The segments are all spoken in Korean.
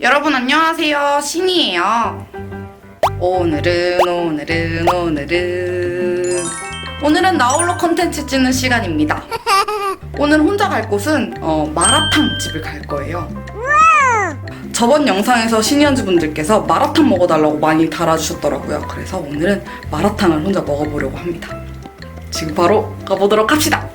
여러분 안녕하세요. 신이에요. 오늘은 오늘은 오늘은. 오늘은 나홀로 컨텐츠 찍는 시간입니다. 오늘 혼자 갈 곳은 어, 마라탕 집을 갈 거예요. 저번 영상에서 신이언즈 분들께서 마라탕 먹어달라고 많이 달아주셨더라고요. 그래서 오늘은 마라탕을 혼자 먹어보려고 합니다. 지금 바로 가보도록 합시다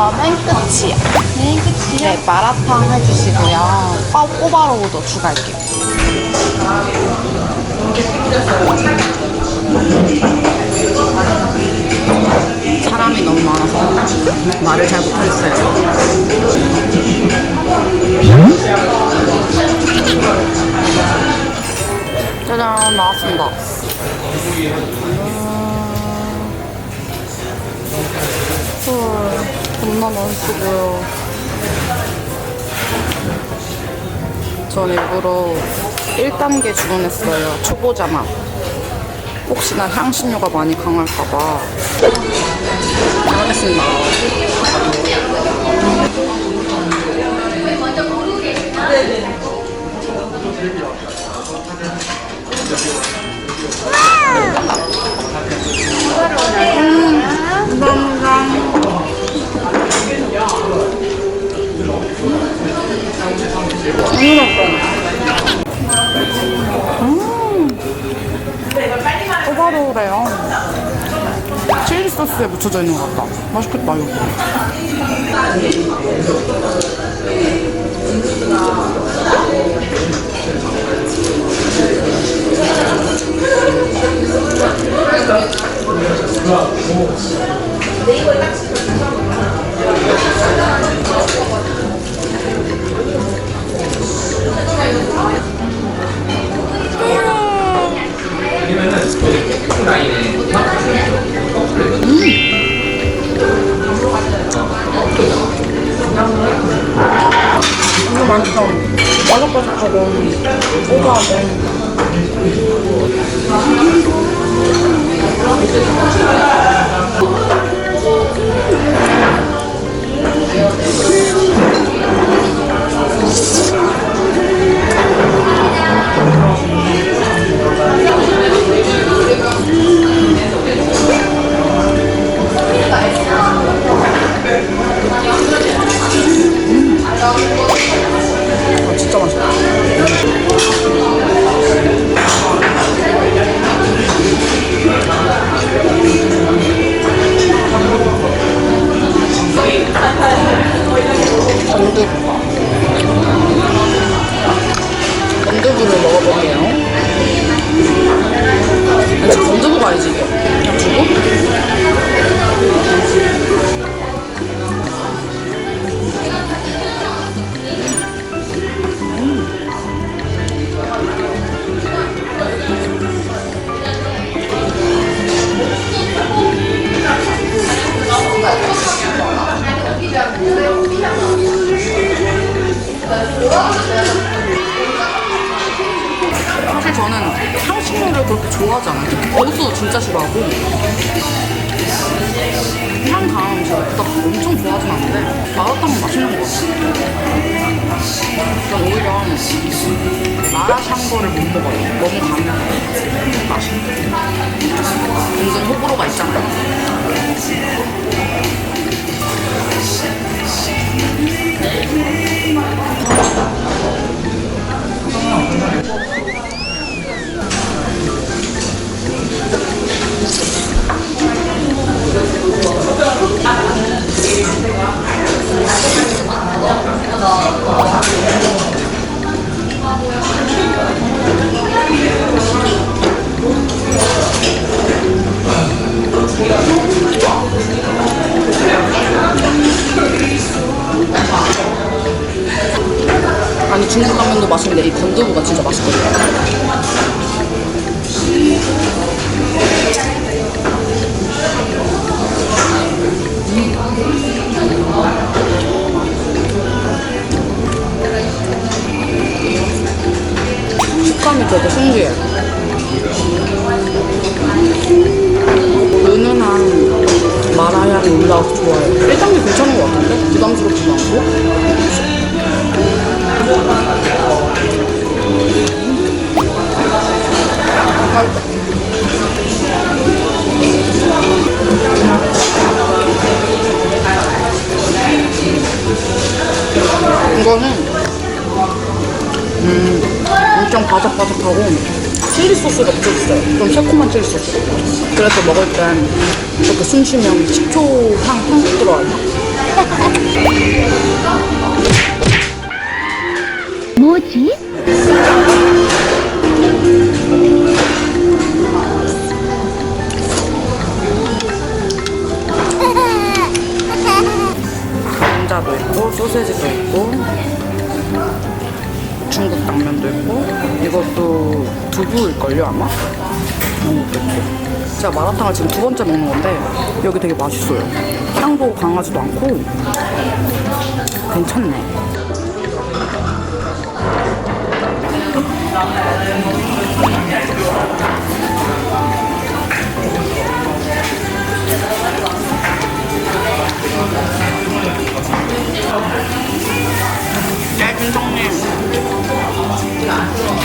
아, 어, 맨 끝이야. 맨 끝이야? 네, 마라탕 해주시고요. 빠, 꼬바로우도 추가할게요. 사람이 너무 많아서 말을 잘 못했어요. 짜잔, 나왔습니다. 음... 6만 원 쓰고요. 전 일부러 1단계 주문했어요. 초보자만. 혹시나 향신료가 많이 강할까봐. 잘하겠습니다. 음, 음. 꼬바로우래요. 치즈 소스에 묻혀져 있는 것 같다. 맛있겠다, 이거. 맛있어. 바삭바삭하고, 고소하고. 사실 저는 향신료를 그렇게 좋아하지 않아요. 고수 진짜 싫어하고 향 강한 음식 그닥 엄청 좋아하진 않는데 마라탕은 맛있는 것 같아요. 난 오히려 마라샹궈를 못 먹어요. 너무 강해서 맛이 은근 호불호가 있잖아요. 맛있는데 이 건두부가 진짜 맛있거든요. 식감이 되게 신기해. 은은한 마라향이 올라와서 좋아요. 1단계 괜찮은 것 같은데? 부담스럽지도 않고. 이거는 음, 엄청 바삭바삭하고 칠리 소스가 붙어있어요. 좀 새콤한 칠리 소스. 그래서 먹을 땐 이렇게 숨 쉬면 식초 향확 들어와요. 뭐지? 것도 있고 제가 마라탕을 지금 두 번째 먹는 건데 여기 되게 맛있어요. 향도 강하지도 않고 괜찮네 네, 김성님.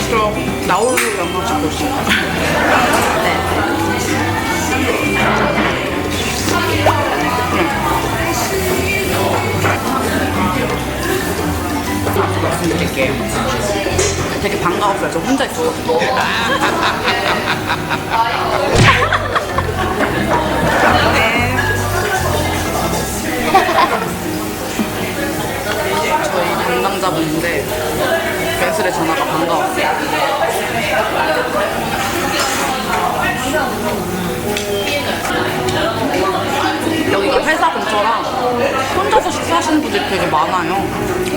저 나홀로 영상 찍고 있어요. 네. 말씀드릴게요. 되게 반가웠어요. 저 혼자. 저희 벤슬의 전화가 반가웠어요. 여기가 회사 근처라 혼자서 식사하시는 분들이 되게 많아요.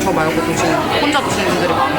저 말고도 지금 혼자 드시는 분들이 많은데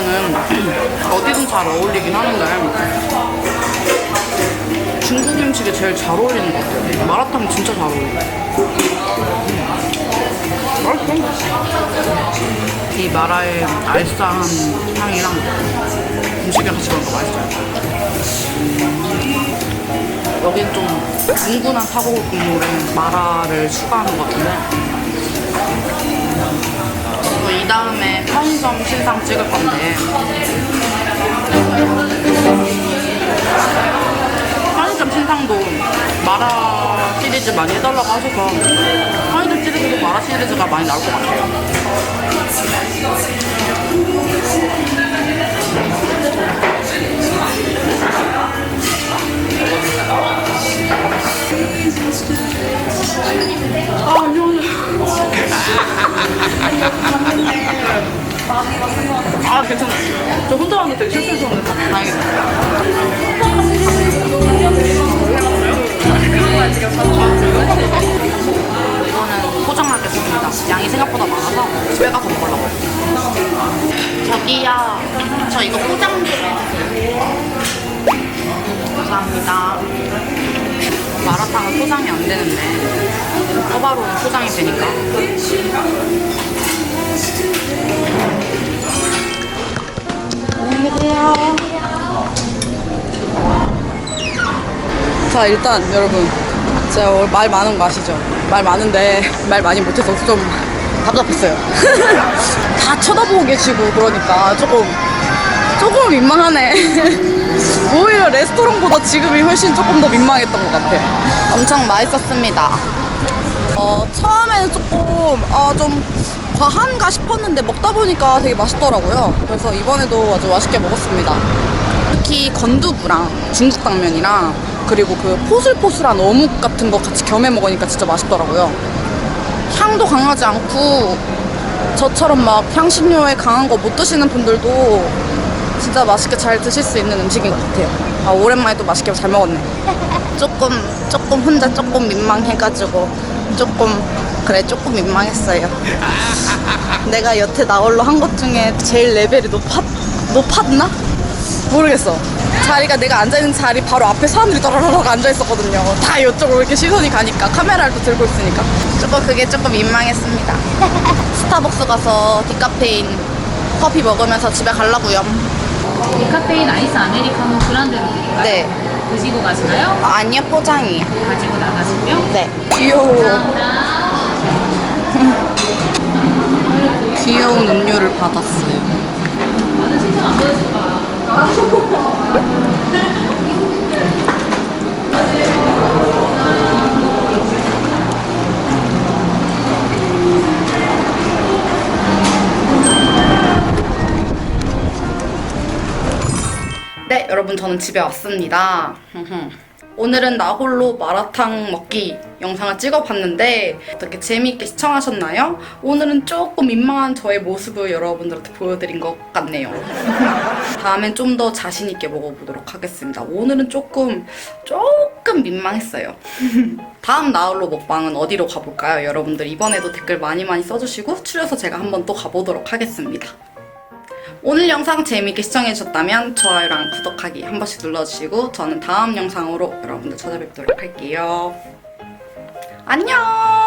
당면은 어디든 잘 어울리긴 하는데 중국 음식에 제일 잘 어울리는 것 같아요. 마라탕 진짜 잘 어울려. 맛있어. 이 마라의 알싸한 향이랑 음식이랑 같이 먹으니까 맛있어요. 여긴 좀 뭉근한 사고 국물에 마라를 추가하는 것 같은데 그리고 이 다음에 편의점 신상 찍을 건데 편의점 신상도 마라 시리즈 많이 해달라고 하셔서 편의점 시리즈도 마라 시리즈가 많이 나올 것 같아요. 먹으려고요. 저기요. 저 이거 포장 좀 해주세요. 감사합니다. 마라탕 마라탕은 포장이 안 되는데 허바로는 포장이 되니까 안녕히 계세요 자 일단 여러분 제가 말 많은 거 아시죠? 말 많은데 말 많이 못해서 좀 답답했어요. 다 쳐다보고 계시고 그러니까 조금 조금 민망하네. 오히려 레스토랑보다 지금이 훨씬 조금 더 민망했던 것 같아요 엄청 맛있었습니다. 어, 처음에는 조금 어, 좀 과한가 싶었는데 먹다 보니까 되게 맛있더라고요. 그래서 이번에도 아주 맛있게 먹었습니다. 특히 건두부랑 중국 당면이랑 그리고 그 포슬포슬한 어묵 같은 거 같이 겸해 먹으니까 진짜 맛있더라고요. 향도 강하지 않고 저처럼 막 향신료에 강한 거 못 드시는 분들도 진짜 맛있게 잘 드실 수 있는 음식인 것 같아요. 아, 오랜만에 또 맛있게 잘 먹었네. 조금 조금 혼자 조금 민망해가지고 조금 그래 조금 민망했어요. 내가 여태 나홀로 한 것 중에 제일 레벨이 높았 높았나? 모르겠어. 자리가 내가 앉아있는 자리 바로 앞에 사람들이 떠라라락 앉아있었거든요. 다 이쪽으로 이렇게 시선이 가니까 카메라를 또 들고 있으니까. 조금 그게 조금 민망했습니다 스타벅스 가서 디카페인 커피 먹으면서 집에 가려고요 디카페인 아이스 아메리카노 브란드로 드릴까요? 네 드시고 가시나요? 아, 아니요 포장이에요 가지고 나가시면 네 귀여워. 감사합니다. 귀여운 음료를 받았어요. 네, 여러분 저는 집에 왔습니다. 오늘은 나홀로 마라탕 먹기 영상을 찍어봤는데 어떻게 재미있게 시청하셨나요? 오늘은 조금 민망한 저의 모습을 여러분들한테 보여드린 것 같네요. 다음엔 좀 더 자신있게 먹어보도록 하겠습니다. 오늘은 조금 조금 민망했어요. 다음 나홀로 먹방은 어디로 가볼까요? 여러분들 이번에도 댓글 많이 많이 써주시고 추려서 제가 한번 또 가보도록 하겠습니다. 오늘 영상 재미있게 시청해주셨다면 좋아요랑 구독하기 한 번씩 눌러주시고 저는 다음 영상으로 여러분들 찾아뵙도록 할게요. 안녕!